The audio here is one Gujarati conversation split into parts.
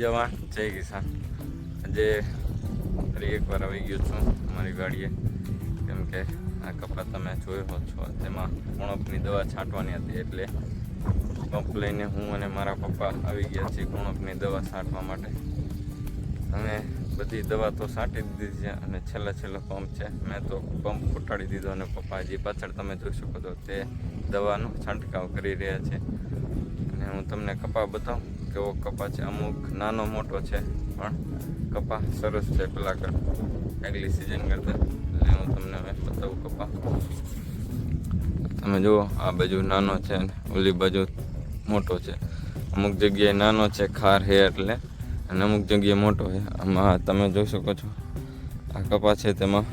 જવાન જય કિસાન. આજે ફરી એકવાર આવી ગયો છું મારી ગાડીએ. કેમ કે આ કપા તમે જોયો છો. તેમાં કુણપની દવા છાંટવાની હતી એટલે પંપ લઈને હું અને મારા પપ્પા આવી ગયા છીએ કુણપની દવા છાંટવા માટે. અમે બધી દવા તો છાંટી દીધી છે અને છેલ્લા છેલ્લો પંપ છે. મેં તો પંપ ફૂટાડી દીધો અને પપ્પા જે પાછળ તમે જોઈ શકો છો તે દવાનો છંટકાવ કરી રહ્યા છે. અને હું તમને કપા બતાવું કેવો કપા છે. અમુક નાનો મોટો છે, પણ કપા સરસ છે. પેલા આગલી સિઝન કરતાં. એટલે હું તમને બતાવું કપા તમે જુઓ, આ બાજુ નાનો છે અને ઓલી બાજુ મોટો છે. અમુક જગ્યાએ નાનો છે, ખાર હે એટલે, અને અમુક જગ્યાએ મોટો છે. આમાં તમે જોઈ શકો છો. આ કપા છે તેમાં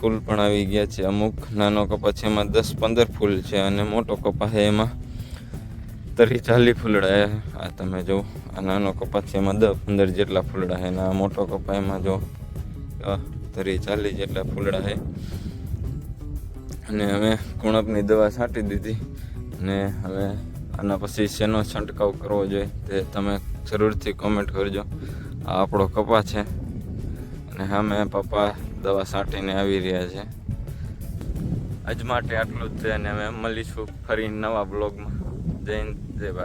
ફૂલ પણ આવી ગયા છે. અમુક નાનો કપા છે, એમાં દસ પંદર ફૂલ છે, અને મોટો કપા છે, એમાં તરી ચાલી ફૂલડા છે આ તમે જો આ નાનો કપા છે, એમાં દસ પંદર જેટલા ફૂલડા છે અને આ મોટો કપા એમાં જો આ તરી ચાલી જેટલા ફૂલડા છે. અને અમે કુણપની દવા છાંટી દીધી. અને હવે આના પછી શેનો છંટકાવ કરવો જોઈએ તે તમે જરૂરથી કોમેન્ટ કરજો. આ આપણો કપા છે. અને અમે પપ્પા દવા છાંટીને આવી રહ્યા છે. આજ માટે આટલું જ છે અને અમે મળીશું ફરી નવા બ્લોગમાં જય હિન્દ, જય ભારત.